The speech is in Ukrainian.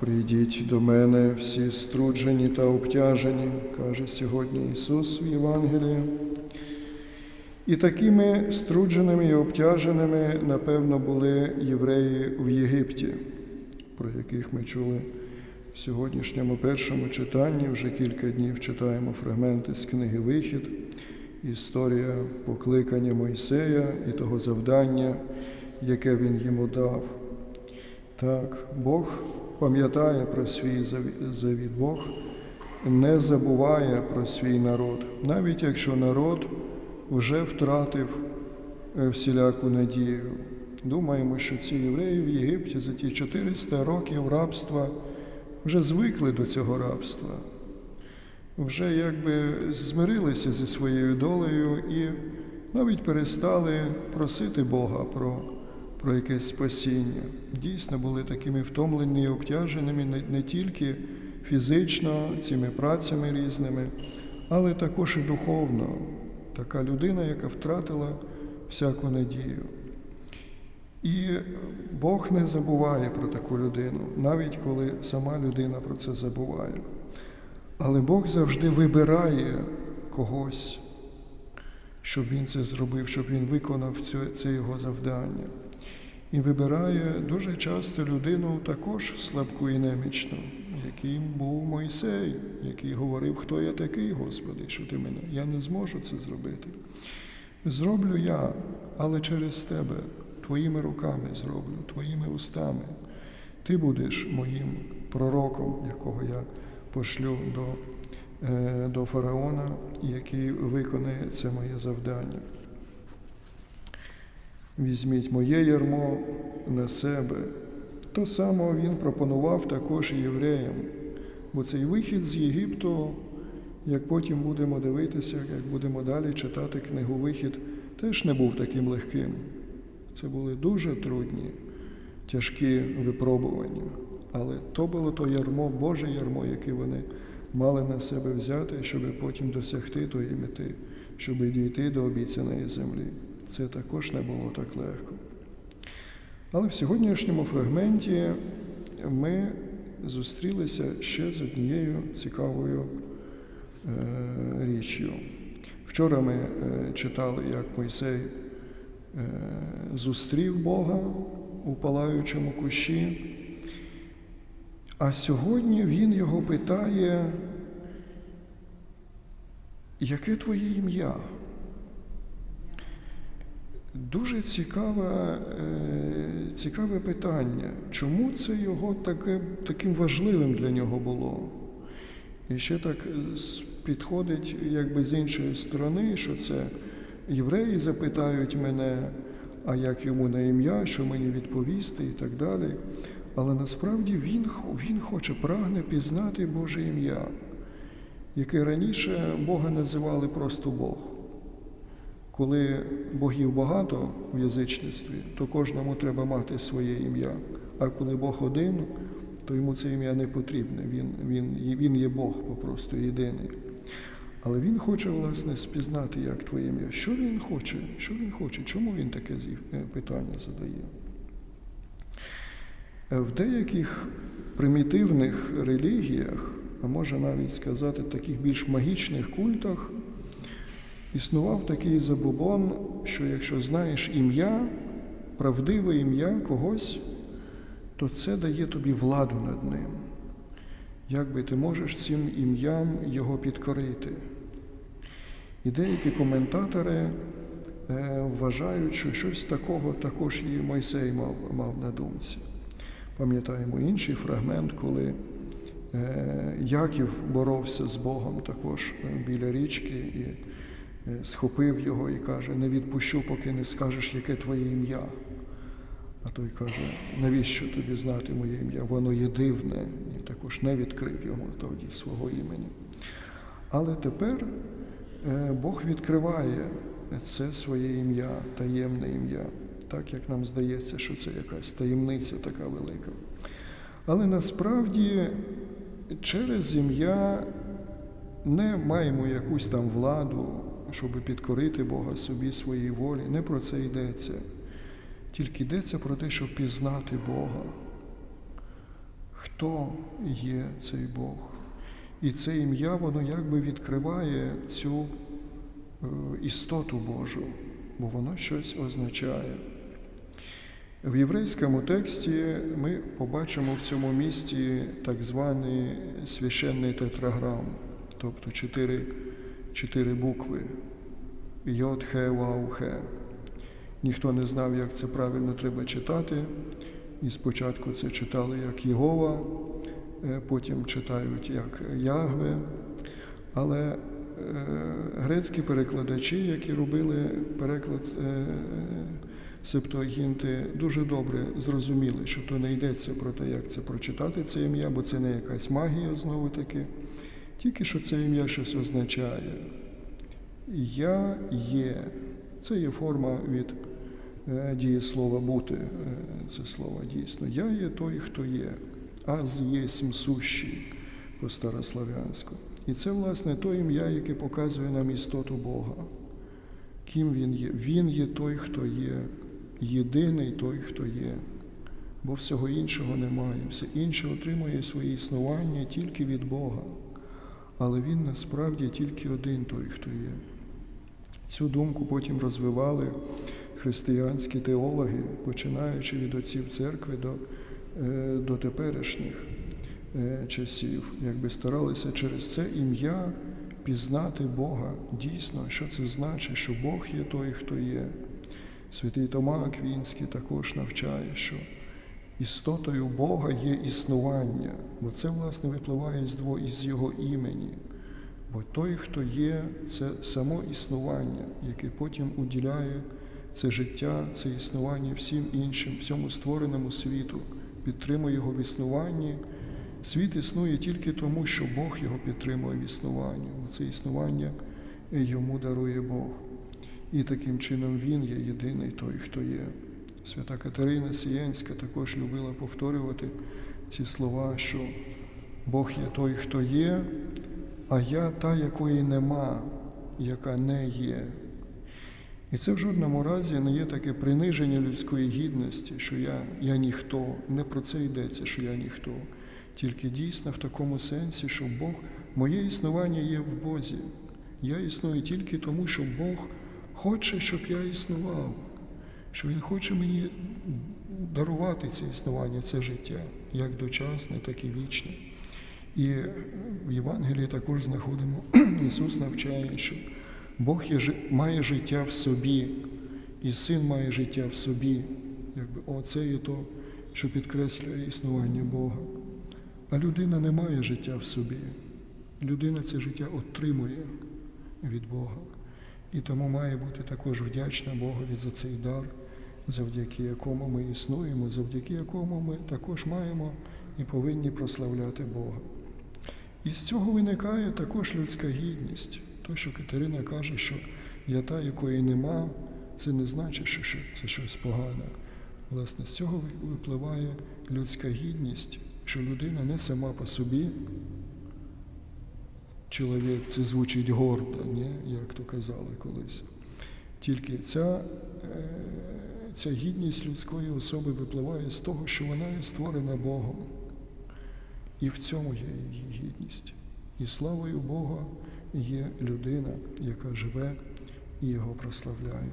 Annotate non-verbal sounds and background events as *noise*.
Прийдіть до мене всі струджені та обтяжені, каже сьогодні Ісус в Євангелії. І такими струдженими і обтяженими, напевно, були євреї в Єгипті, про яких ми чули в сьогоднішньому першому читанні. Вже кілька днів читаємо фрагменти з книги Вихід, історія покликання Мойсея і того завдання, яке він йому дав. Так, Бог пам'ятає про свій заві- завіт, Бог не забуває про свій народ, навіть якщо народ вже втратив е, всіляку надію. Думаємо, що ці євреї в Єгипті за ті 400 років рабства вже звикли до цього рабства, вже якби змирилися зі своєю долею і навіть перестали просити Бога про, про якесь спасіння. Дійсно були такими втомлені і обтяженими не, тільки фізично цими працями різними, але також і духовно. Така людина, яка втратила всяку надію. І Бог не забуває про таку людину, навіть коли сама людина про це забуває. Але Бог завжди вибирає когось, щоб він це зробив, щоб він виконав це його завдання. І вибирає дуже часто людину також слабку і немічну, яким був Мойсей, який говорив, хто я такий, Господи, що ти мене. Я не зможу це зробити. Зроблю я, але через тебе, твоїми руками зроблю, твоїми устами. Ти будеш моїм пророком, якого я пошлю до, е, до фараона, який виконає це моє завдання. Візьміть моє ярмо на себе. То само він пропонував також євреям, бо цей вихід з Єгипту, як потім будемо дивитися, як будемо далі читати книгу Вихід, теж не був таким легким. Це були дуже трудні, тяжкі випробування. Але то було то ярмо, Боже ярмо, яке вони мали на себе взяти, щоб потім досягти тої мети, щоб дійти до обіцяної землі. Це також не було так легко. Але в сьогоднішньому фрагменті ми зустрілися ще з однією цікавою е, річчю. Вчора ми е, читали, як Мойсей е, зустрів Бога у палаючому кущі, а сьогодні він його питає, яке твоє ім'я? Дуже цікаве, е, цікаве питання, чому це його таке, таким важливим для нього було? І ще так е, підходить якби з іншої сторони, що це євреї запитають мене, а як йому на ім'я, що мені відповісти і так далі. Але насправді він, він хоче, прагне пізнати Боже ім'я, яке раніше Бога називали просто Бог. Коли богів багато в язичництві, то кожному треба мати своє ім'я. А коли Бог один, то йому це ім'я не потрібне. Він, він, він є Бог попросту єдиний. Але він хоче, власне, спізнати, як твоє ім'я. Що він хоче? Що він хоче? Чому він таке е, питання задає? Е, В деяких примітивних релігіях, а може навіть сказати, таких більш магічних культах, Існував такий забобон, що якщо знаєш ім'я, правдиве ім'я когось, то це дає тобі владу над ним. Якби ти можеш цим ім'ям його підкорити. І деякі коментатори е, вважають, що щось такого також і Мойсей мав, мав на думці. Пам'ятаємо інший фрагмент, коли е, Яків боровся з Богом також е, біля річки. і схопив його і каже: не відпущу, поки не скажеш, яке твоє ім'я. А той каже, навіщо тобі знати моє ім'я? Воно є дивне, і також не відкрив йому тоді свого імені. Але тепер е, Бог відкриває це своє ім'я, таємне ім'я, так як нам здається, що це якась таємниця така велика. Але насправді через ім'я не маємо якусь там владу, щоб підкорити Бога собі своїй волі. Не про це йдеться. Тільки йдеться про те, щоб пізнати Бога. хто є цей Бог. І це ім'я, воно якби відкриває цю е, істоту Божу, бо воно щось означає. В єврейському тексті ми побачимо в цьому місті так званий священний тетраграм, тобто чотири, чотири букви Йод, Хе, Вау, Хе. Ніхто не знав, як це правильно треба читати. І спочатку це читали як Єгова, е, потім читають як Ягве. Але е, грецькі перекладачі, які робили переклад е, Септуагінти, дуже добре зрозуміли, що то не йдеться про те, як це прочитати це ім'я, бо це не якась магія знову таки, тільки що це ім'я щось означає. Я є. Це є форма від е, дієслова бути. е, Це слово дійсно. Я є той, хто є. Аз єсмь сущий по старослав'янську. І це, власне, то ім'я, яке показує нам істоту Бога. Ким він є? Він є той, хто є, єдиний той, хто є. Бо всього іншого немає. Все інше отримує своє існування тільки від Бога. Але він насправді тільки один той, хто є. Цю думку потім розвивали християнські теологи, починаючи від отців церкви до, е, до теперішніх е, часів, якби старалися через це ім'я пізнати Бога дійсно, що це значить, що Бог є той, хто є. Святий Тома Аквінський також навчає, що істотою Бога є існування, бо це, власне, випливає із його імені. Бо той, хто є, це само існування, яке потім уділяє це життя, це існування всім іншим, всьому створеному світу, підтримує його в існуванні. Світ існує тільки тому, що Бог його підтримує в існуванні. бо Це існування йому дарує Бог. І таким чином Він є єдиний той, хто є. Свята Катерина Сієнська також любила повторювати ці слова, що Бог є той, хто є, а я та, якої нема, яка не є. І це в жодному разі не є таке приниження людської гідності, що я, я ніхто. Не про це йдеться, що я ніхто. Тільки дійсно в такому сенсі, що Бог, моє існування є в Бозі. Я існую тільки тому, що Бог хоче, щоб я існував, що Він хоче мені дарувати це існування, це життя, як дочасне, так і вічне. І в Євангелії також знаходимо, *clears throat* Ісус навчає, що Бог є, має життя в собі, і син має життя в собі. Якби оце є то, що підкреслює існування Бога. А людина не має життя в собі. Людина це життя отримує від Бога. І тому має бути також вдячна Богові за цей дар, завдяки якому ми існуємо, завдяки якому ми також маємо і повинні прославляти Бога. І з цього виникає також людська гідність. То, що Катерина каже, що я та, якої нема, це не значить, що це щось погане. Власне, з цього випливає людська гідність, що людина не сама по собі. Чоловік це звучить гордо, ні? як то казали колись. Тільки ця, е, ця гідність людської особи випливає з того, що вона є створена Богом. І в цьому є її гідність. І славою Бога є людина, яка живе і його прославляє.